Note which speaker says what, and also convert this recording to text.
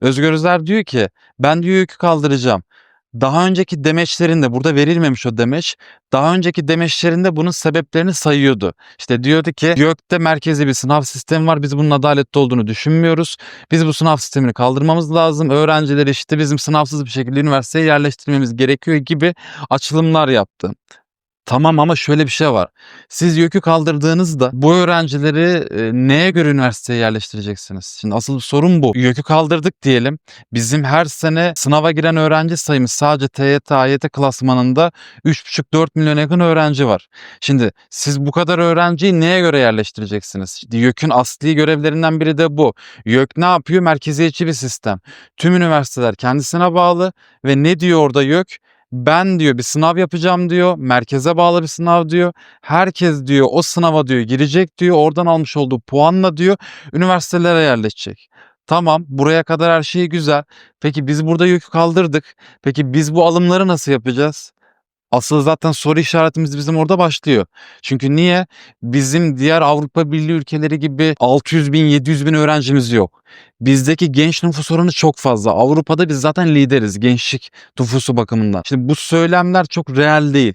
Speaker 1: Özgür Özel diyor ki ben diyor yükü kaldıracağım. Daha önceki demeçlerinde burada verilmemiş o demeç. Daha önceki demeçlerinde bunun sebeplerini sayıyordu. İşte diyordu ki gökte merkezi bir sınav sistemi var. Biz bunun adaletli olduğunu düşünmüyoruz. Biz bu sınav sistemini kaldırmamız lazım. Öğrencileri işte bizim sınavsız bir şekilde üniversiteye yerleştirmemiz gerekiyor gibi açılımlar yaptı. Tamam ama şöyle bir şey var. Siz YÖK'ü kaldırdığınızda bu öğrencileri e, neye göre üniversiteye yerleştireceksiniz? Şimdi asıl sorun bu. YÖK'ü kaldırdık diyelim. Bizim her sene sınava giren öğrenci sayımız sadece TYT, AYT klasmanında 3,5-4 milyon yakın öğrenci var. Şimdi siz bu kadar öğrenciyi neye göre yerleştireceksiniz? YÖK'ün asli görevlerinden biri de bu. YÖK ne yapıyor? Merkeziyetçi bir sistem. Tüm üniversiteler kendisine bağlı ve ne diyor orada YÖK? Ben diyor bir sınav yapacağım diyor. Merkeze bağlı bir sınav diyor. Herkes diyor o sınava diyor girecek diyor. Oradan almış olduğu puanla diyor üniversitelere yerleşecek. Tamam buraya kadar her şey güzel. Peki biz burada yükü kaldırdık. Peki biz bu alımları nasıl yapacağız? Asıl zaten soru işaretimiz bizim orada başlıyor. Çünkü niye? Bizim diğer Avrupa Birliği ülkeleri gibi 600 bin 700 bin öğrencimiz yok. Bizdeki genç nüfus oranı çok fazla. Avrupa'da biz zaten lideriz gençlik nüfusu bakımından. Şimdi bu söylemler çok real değil.